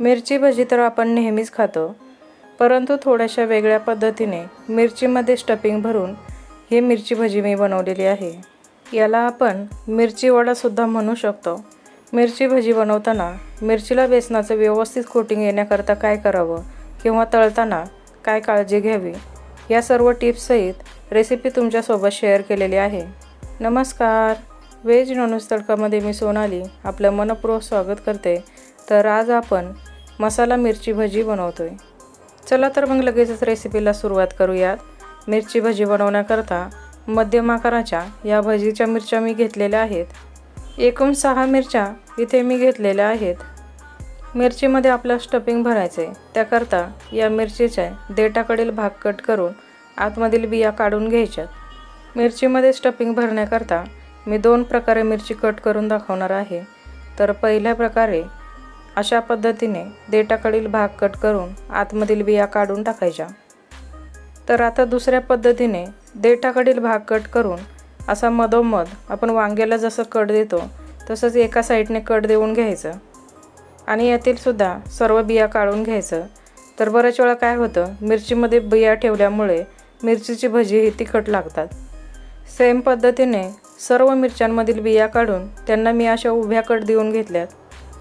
मिरची भजी तर आपण नेहमीच खातो. परंतु थोड्याशा वेगळ्या पद्धतीने मिरचीमध्ये स्टफिंग भरून ही मिरची भजी मी बनवलेली आहे. याला आपण मिरची वडासुद्धा म्हणू शकतो. मिरची भजी बनवताना मिरचीला बेसनाचं व्यवस्थित कोटिंग येण्याकरता काय करावं किंवा तळताना काय काळजी घ्यावी या सर्व टिप्ससहित रेसिपी तुमच्यासोबत शेअर केलेली आहे. नमस्कार. व्हेज नॉनव्हेज तडकामध्ये मी सोनाली आपलं मनपूर्वक स्वागत करते. तर आज आपण मसाला मिरची भजी बनवतो आहे चला तर मग लगेचच रेसिपीला सुरुवात करूयात. मिरची भजी बनवण्याकरता मध्यम आकाराच्या या भजीच्या मिरच्या मी घेतलेल्या आहेत. एकूण सहा मिरच्या इथे मी घेतलेल्या आहेत. मिरचीमध्ये आपलं स्टफिंग भरायचं आहे त्याकरता या मिरचीच्या देठाकडील भाग कट करून आतमधील बिया काढून घ्यायच्यात. मिरचीमध्ये स्टफिंग भरण्याकरता मी दोन प्रकारे मिरची कट करून दाखवणार आहे. तर पहिल्या प्रकारे अशा पद्धतीने देठाकडील भाग कट करून आतमधील बिया काढून टाकायच्या. तर आता दुसऱ्या पद्धतीने देठाकडील भाग कट करून असा मधोमध आपण वांग्याला जसं कट देतो तसंच एका साईडने कट देऊन घ्यायचं. आणि यातील सुद्धा सर्व बिया काढून घ्यायचं. तर बऱ्याच वेळा काय होतं मिरचीमध्ये बिया ठेवल्यामुळे मिरचीची भजी ही तिखट लागतात. सेम पद्धतीने सर्व मिरच्यांमधील बिया काढून त्यांना मी अशा उभ्या कट देऊन घेतल्यात.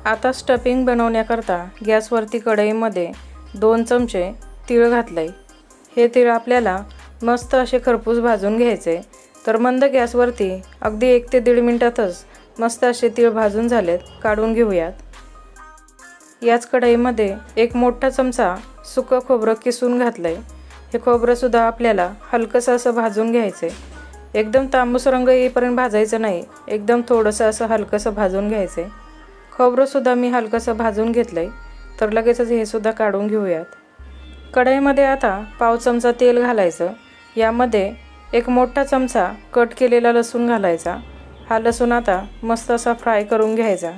आता स्टफिंग बनवण्याकरता गॅसवरती कढईमध्ये दोन चमचे तीळ आहे हे तीळ आपल्याला मस्त असे खरपूस भाजून घ्यायचे. तर मंद गॅसवरती अगदी एक ते दीड मिनटातच मस्त असे तीळ भाजून झालेत काढून घेऊयात. याच कढईमध्ये एक मोठा चमचा सुकं खोबरं किसून घातलं आहे हे खोबरंसुद्धा आपल्याला हलकंसं असं भाजून घ्यायचे एकदम तांबूस रंग येईपर्यंत भाजायचं नाही एकदम थोडंसं असं हलकंसं भाजून घ्यायचं खोबरंसुद्धा मी हलकंसं भाजून घेतलं आहे तर लगेचच हे सुद्धा काढून घेऊयात. कढईमध्ये आता पाव चमचा तेल घालायचं यामध्ये एक मोठा चमचा कट केलेला लसूण घालायचा. हा लसूण आता मस्त असा फ्राय करून घ्यायचा.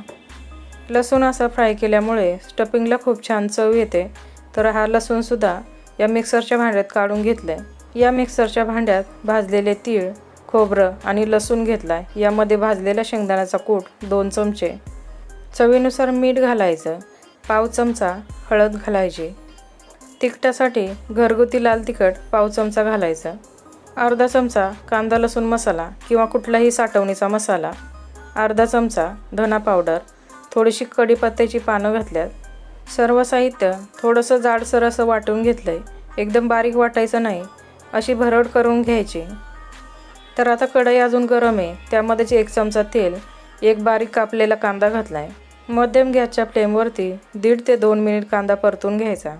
लसूण असा फ्राय केल्यामुळे स्टफिंगला खूप छान चव येते तर हा लसूणसुद्धा या मिक्सरच्या भांड्यात काढून घेतलं आहे या मिक्सरच्या भांड्यात भाजलेले तीळ खोबरं आणि लसूण घेतला आहे यामध्ये भाजलेला शेंगदाण्याचा कूट दोन चमचे. चवीनुसार मीठ घालायचं पाव चमचा हळद घालायची. तिखटासाठी घरगुती लाल तिखट पाव चमचा घालायचं. अर्धा चमचा कांदा लसूण मसाला किंवा कुठलाही साठवणीचा मसाला. अर्धा चमचा धना पावडर. थोडीशी कढीपत्त्याची पानं घातल्यात. सर्व साहित्य थोडंसं जाडसर असं वाटून घेतलं आहे एकदम बारीक वाटायचं नाही. अशी भरड करून घ्यायची. तर आता कढई अजून गरम आहे. त्यामध्येच एक चमचा तेल एक बारीक कापलेला कांदा घातला आहे मध्यम गॅसच्या फ्लेमवरती दीड ते दोन मिनिट कांदा परतून घ्यायचा.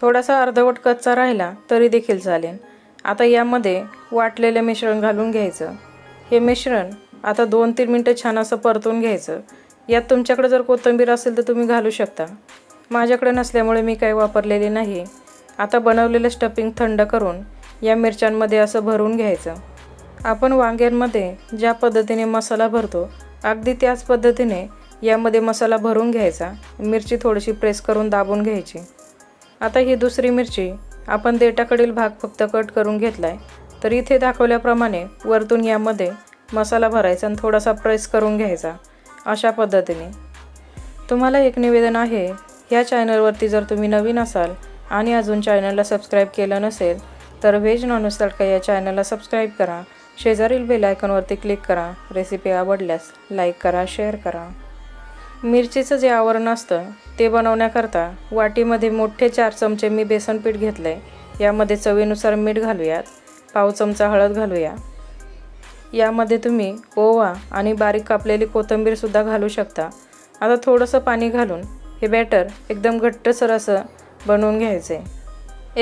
थोडासा अर्धवट कच्चा राहिला तरी देखील चालेल. आता यामध्ये वाटलेलं मिश्रण घालून घ्यायचं. हे मिश्रण आता दोन तीन मिनटं छान असं परतून घ्यायचं. यात तुमच्याकडे जर कोथिंबीर असेल तर तुम्ही घालू शकता. माझ्याकडे नसल्यामुळे मी काही वापरलेले नाही. आता बनवलेलं स्टफिंग थंड करून या मिरच्यांमध्ये असं भरून घ्यायचं. आपण वांग्यांमध्ये ज्या पद्धतीने मसाला भरतो अगदी त्याच पद्धतीने यामध्ये मसाला भरून घ्यायचा. मिरची थोडीशी प्रेस करून दाबून घ्यायची. आता ही दुसरी मिरची आपण देटाकडील भाग फक्त कट करून घेतला आहे तर इथे दाखवल्याप्रमाणे वरतून यामध्ये मसाला भरायचा आणि थोडासा प्रेस करून घ्यायचा अशा पद्धतीने. तुम्हाला एक निवेदन आहे ह्या चॅनलवरती जर तुम्ही नवीन असाल आणि अजून चॅनलला सबस्क्राईब केलं नसेल तर व्हेज नॉनव्हेज तडका या चॅनलला सबस्क्राईब करा. शेजारील बेल आयकॉनवरती क्लिक करा. रेसिपी आवडल्यास लाईक करा शेअर करा. मिरचीचं जे आवरण असतं ते बनवण्याकरता वाटीमध्ये मोठे चार चमचे मी बेसन पीठ घेतलं आहे यामध्ये चवीनुसार मीठ घालूयात. पाव चमचा हळद घालूया. यामध्ये तुम्ही ओवा आणि बारीक कापलेली कोथिंबीरसुद्धा घालू शकता. आता थोडंसं पाणी घालून हे बॅटर एकदम घट्टसर असं बनवून घ्यायचं आहे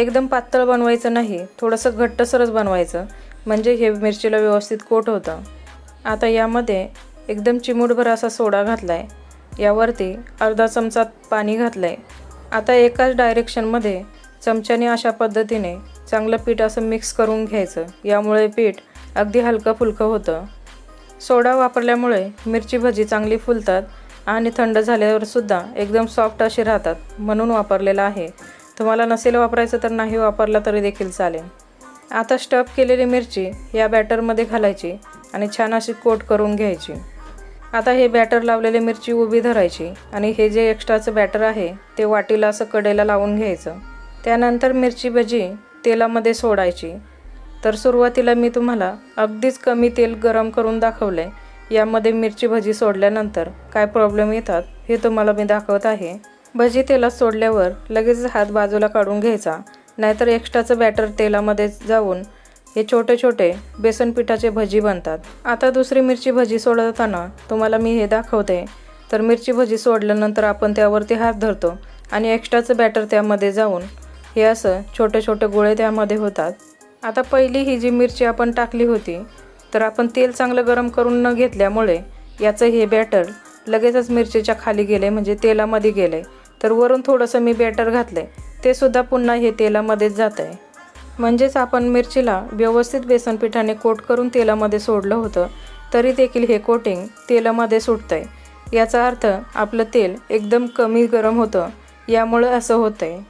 एकदम पातळ बनवायचं नाही थोडंसं घट्टसरच बनवायचं. म्हणजे हे मिरचीला व्यवस्थित कोट होतं. आता यामध्ये एकदम चिमूटभर असा सोडा घातला आहे यावरती अर्धा चमचा पाणी घातलं आहे आता एकाच डायरेक्शनमध्ये चमच्याने अशा पद्धतीने चांगलं पीठ असं मिक्स करून घ्यायचं. यामुळे पीठ अगदी हलकं फुलकं होतं. सोडा वापरल्यामुळे मिरची भजी चांगली फुलतात आणि थंड झाल्यावर सुद्धा एकदम सॉफ्ट अशी राहतात म्हणून वापरलेलं आहे. तुम्हाला नसेल वापरायचं तर नाही वापरला तरी देखील चालेल. आता स्टफ केलेली मिरची या बॅटरमध्ये घालायची आणि छान अशी कोट करून घ्यायची. आता हे बॅटर लावलेली मिरची उभी धरायची आणि हे जे एक्स्ट्राचं बॅटर आहे ते वाटीला असं कडेला लावून घ्यायचं. त्यानंतर मिरची भजी तेलामध्ये सोडायची. तर सुरुवातीला मी तुम्हाला अगदीच कमी तेल गरम करून दाखवलं आहे यामध्ये मिरची भजी सोडल्यानंतर काय प्रॉब्लेम येतात हे तुम्हाला मी दाखवत आहे. भजी तेलात सोडल्यावर लगेच हात बाजूला काढून घ्यायचा. नाहीतर एक्स्ट्राचं बॅटर तेलामध्ये जाऊन हे छोटे छोटे बेसन पिठाचे भजी बनतात. आता दुसरी मिरची भजी सोडवताना तुम्हाला मी हे दाखवते. तर मिरची भजी सोडल्यानंतर आपण त्यावरती हात धरतो आणि एक्स्ट्राचं बॅटर त्यामध्ये जाऊन हे असं छोटे छोटे गोळे त्यामध्ये होतात. आता पहिली ही जी मिरची आपण टाकली होती तर आपण तेल चांगलं गरम करून न घेतल्यामुळे याचं हे बॅटर लगेचच मिरचीच्या खाली गेले म्हणजे तेलामध्ये गेले. तर वरून थोडंसं मी बॅटर घातलं ते सुद्धा पुन्हा हे तेलामध्येच जात आहे म्हणजेच आपण मिरचीला व्यवस्थित बेसनपिठाने कोट करून तेलामध्ये सोडलं होतं तरी देखील हे कोटिंग तेलामध्ये सुटतं आहे याचा अर्थ आपलं तेल एकदम कमी गरम होतं यामुळं असं होतं आहे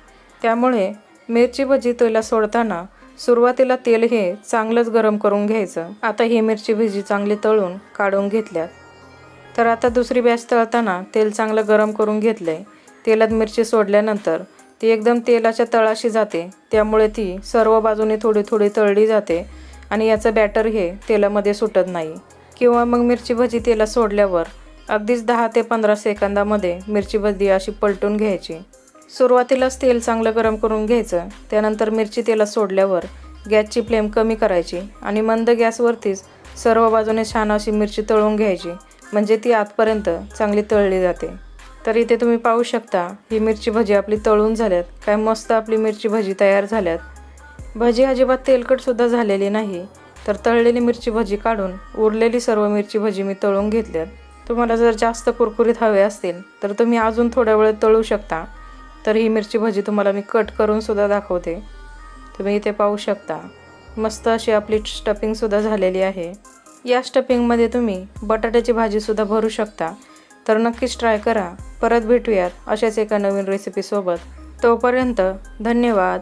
त्यामुळे मिरची भजी तेला सोडताना सुरुवातीला तेल हे चांगलंच गरम करून घ्यायचं. आता ही मिरची भजी चांगली तळून काढून घेतल्यात. तर आता दुसरी बॅच तळताना तेल चांगलं गरम करून घेतलं आहे तेलात मिरची सोडल्यानंतर ती एकदम तेलाच्या तळाशी जाते. त्यामुळे ती सर्व बाजूने थोडी थोडी तळली जाते आणि याचं बॅटर हे तेलामध्ये सुटत नाही. किंवा मग मिरची भजी तेलात सोडल्यावर अगदीच दहा ते पंधरा सेकंदामध्ये मिरची भजी अशी पलटून घ्यायची. सुरुवातीलाच तेल चांगलं गरम करून घ्यायचं. त्यानंतर मिरची तेलात सोडल्यावर गॅसची फ्लेम कमी करायची आणि मंद गॅसवरतीच सर्व बाजूने छान अशी मिरची तळून घ्यायची. म्हणजे ती आतपर्यंत चांगली तळली जाते. तर इथे तुम्ही पाहू शकता. ही मिरची भजी आपली तळून झाल्यात. काय मस्त आपली मिरची भजी तयार झाल्यात. भजी अजिबात तेलकटसुद्धा झालेली नाही. तर तळलेली मिरची भजी काढून उरलेली सर्व मिरची भजी मी तळून घेतल्यात. तुम्हाला जर जास्त कुरकुरीत हवे असतील तर तुम्ही अजून थोड्या वेळ तळू शकता. तर ही मिरची भजी तुम्हाला मी कट करूनसुद्धा दाखवते. तुम्ही इथे पाहू शकता. मस्त अशी आपली स्टफिंगसुद्धा झालेली आहे. या स्टफिंगमध्ये तुम्ही बटाट्याची भाजीसुद्धा भरू शकता. तर नक्कीच ट्राय करा. परत भेटूयात अशाच एका नवीन रेसिपीसोबत तोपर्यंत धन्यवाद.